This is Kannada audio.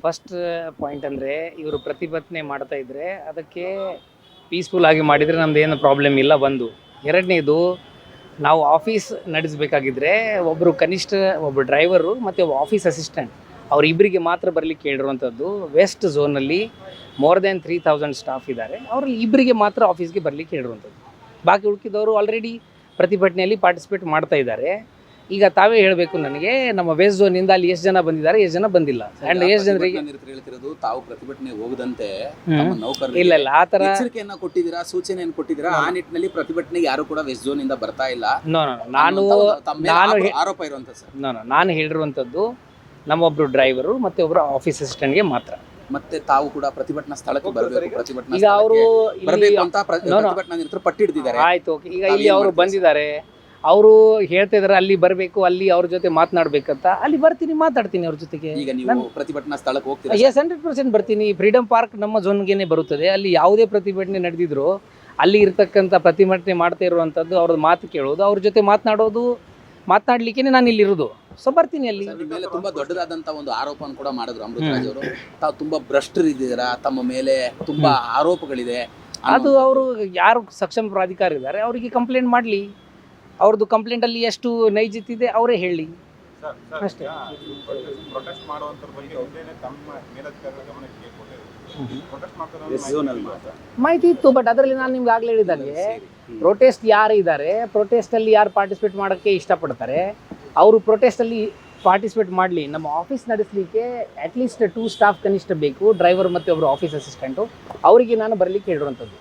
ಫಸ್ಟ್ ಪಾಯಿಂಟ್ ಅಂದರೆ ಇವರು ಪ್ರತಿಭಟನೆ ಮಾಡ್ತಾ ಇದ್ರೆ ಅದಕ್ಕೆ ಪೀಸ್ಫುಲ್ ಆಗಿ ಮಾಡಿದರೆ ನಮ್ದು ಏನು ಪ್ರಾಬ್ಲಮ್ ಇಲ್ಲ ಒಂದು ಎರಡನೇದು, ನಾವು ಆಫೀಸ್ ನಡೆಸಬೇಕಾಗಿದ್ರೆ ಒಬ್ಬರು ಕನಿಷ್ಠ ಒಬ್ಬ ಡ್ರೈವರು ಮತ್ತು ಒಬ್ಬ ಆಫೀಸ್ ಅಸಿಸ್ಟೆಂಟ್ ಅವರಿಬ್ಬರಿಗೆ ಮಾತ್ರ ಬರಲಿಕ್ಕೆ ಹೇಳಿರುವಂಥದ್ದು west ಝೋನಲ್ಲಿ more than three thousand staff ಇದ್ದಾರೆ. ಅವರಲ್ಲಿ ಇಬ್ಬರಿಗೆ ಮಾತ್ರ ಆಫೀಸ್ಗೆ ಬರಲಿಕ್ಕೆ ಹೇಳಿರುವಂಥದ್ದು ಬಾಕಿ ಹುಡುಕಿದವರು ಆಲ್ರೆಡಿ ಪ್ರತಿಭಟನೆಯಲ್ಲಿ ಪಾರ್ಟಿಸಿಪೇಟ್ ಮಾಡ್ತಾ ಇದ್ದಾರೆ. ಈಗ ತಾವೇ ಹೇಳಬೇಕು ನನಗೆ ನಮ್ಮ ವೆಸ್ಟ್ ಝೋನಿಂದ ಅಲ್ಲಿ ಎಷ್ಟು ಜನ ಬಂದಿದ್ದಾರೆ ಎಷ್ಟು ಜನ ಬಂದಿಲ್ಲ. ಅಂಡ್ ಎಷ್ಟು ಜನರಿಗೆ ಪ್ರತಿಭಟನಾ ಹೇಳ್ತಿರೋದು ತಾವು ಪ್ರತಿಭಟನೆ ಹೋಗದಂತೆ ಇಲ್ಲ ಇಲ್ಲ ಆ ತರ ಎಚ್ಚರಿಕೆಯನ್ನ ಕೊಟ್ಟಿದ್ದೀರಾ ಸೂಚನೆಯನ್ನು ಕೊಟ್ಟಿದ್ದೀರಾ? ಆ ನಿಟ್ಟಿನಲ್ಲಿ ಪ್ರತಿಭಟನೆಗೆ ಯಾರು ಕೂಡ ವೆಸ್ಟ್ ಝೋನ್ ಇಂದ ಬರ್ತಾ ಇಲ್ಲ. ನೋ ನೋ ನಾನು ನಾನು ಆರೋಪ ಇರುವಂತ ಸರ್. ನೋ ನೋ ನಾನು ಹೇಳಿರುವಂತದ್ದು ನಮ್ಮೊಬ್ರು ಡ್ರೈವರು ಮತ್ತೆ ಒಬ್ರು ಆಫೀಸ್ ಅಸಿಸ್ಟೆಂಟ್ಗೆ ಮಾತ್ರ. ಮತ್ತೆ ತಾವು ಕೂಡ ಪ್ರತಿಭಟನಾ ಸ್ಥಳಕ್ಕೆ ಬರಬೇಕು ಪ್ರತಿಭಟನಾ ಈಗ ಅವರು ಬರಬೇಕು ಅಂತ. ಪ್ರತಿಭಟನಾ ಪಟ್ಟಿಡ್ತಿದ್ದಾರೆ. ಆಯ್ತು ಓಕೆ. ಈಗ ಇಲ್ಲಿ ಅವರು ಬಂದಿದ್ದಾರೆ ಅವರು ಹೇಳ್ತಾ ಇದಾರೆ ಅಲ್ಲಿ ಬರಬೇಕು ಅಲ್ಲಿ ಅವ್ರ ಜೊತೆ ಮಾತನಾಡ್ಬೇಕಂತ. ಅಲ್ಲಿ ಬರ್ತೀನಿ ಮಾತಾಡ್ತೀನಿ ಅವ್ರ ಜೊತೆಗೆ. ಈಗ ನೀವು ಪ್ರತಿಭಟನಾ ಸ್ಥಳಕ್ಕೆ ಹೋಗ್ತೀರಾ ಎಸ್ ಹಂಡ್ರೆಡ್ ಪರ್ಸೆಂಟ್ ಬರ್ತೀನಿ. ಫ್ರೀಡಮ್ ಪಾರ್ಕ್ ನಮ್ಮ ಝೋನ್ಗೇನೆ ಬರುತ್ತದೆ. ಅಲ್ಲಿ ಯಾವುದೇ ಪ್ರತಿಭಟನೆ ನಡೆದಿದ್ರು ಅಲ್ಲಿ ಇರ್ತಕ್ಕಂಥ ಪ್ರತಿಭಟನೆ ಮಾಡ್ತಾ ಇರುವಂಥದ್ದು ಅವ್ರದ್ದು ಮಾತು ಕೇಳೋದು ಅವ್ರ ಜೊತೆ ಮಾತನಾಡೋದು ಮಾತನಾಡ್ಲಿಕ್ಕೆ ನಾನು ಇಲ್ಲಿ ಇರೋದು ಸೊ ಬರ್ತೀನಿ ಅಲ್ಲಿ. ಮೇಲೆ ತುಂಬಾ ದೊಡ್ಡದಾದಂತ ಒಂದು ಆರೋಪವನ್ನು ಕೂಡ ಮಾಡಿದ್ರು ಅಮೃತರಾಜ್ ಅವರು. ತಾವು ತುಂಬಾ ಭ್ರಷ್ಟರಿದ್ದೀರಾ? ತಮ್ಮ ಮೇಲೆ ತುಂಬಾ ಆರೋಪಗಳಿದೆ. ಅದು ಅವರು ಯಾರು ಸಕ್ಷಮ ಪ್ರಾಧಿಕಾರ ಇದ್ದಾರೆ ಅವರಿಗೆ ಕಂಪ್ಲೇಂಟ್ ಮಾಡಲಿ. ಅವ್ರದ್ದು ಕಂಪ್ಲೇಂಟಲ್ಲಿ ಎಷ್ಟು ನೈಜತಿದೆ ಅವರೇ ಹೇಳಿ. ಅಷ್ಟೇ. ಪ್ರೊಟೆಸ್ಟ್ ಪ್ರೊಟೆಸ್ಟ್ ಅಲ್ಲಿ ಮಾಹಿತಿ ಇತ್ತು ಬಟ್ ಅದರಲ್ಲಿ ನಾನು ನಿಮ್ಗೆ ಆಗಲೇ ಹೇಳಿದಂಗೆ ಪ್ರೊಟೆಸ್ಟ್ ಯಾರು ಇದ್ದಾರೆ ಪ್ರೊಟೆಸ್ಟಲ್ಲಿ ಯಾರು ಪಾರ್ಟಿಸಿಪೇಟ್ ಮಾಡೋಕ್ಕೆ ಇಷ್ಟಪಡ್ತಾರೆ ಅವರು ಪ್ರೊಟೆಸ್ಟಲ್ಲಿ ಪಾರ್ಟಿಸಿಪೇಟ್ ಮಾಡಲಿ ನಮ್ಮ ಆಫೀಸ್ ನಡೆಸಲಿಕ್ಕೆ ಅಟ್ಲೀಸ್ಟ್ ಟೂ ಸ್ಟಾಫ್ ಕನಿಷ್ಠ ಬೇಕು ಡ್ರೈವರ್ ಮತ್ತು ಒಬ್ಬರು ಆಫೀಸ್ ಅಸಿಸ್ಟೆಂಟು ಅವರಿಗೆ ನಾನು ಬರಲಿಕ್ಕೆ ಹೇಳಿರುವಂಥದ್ದು.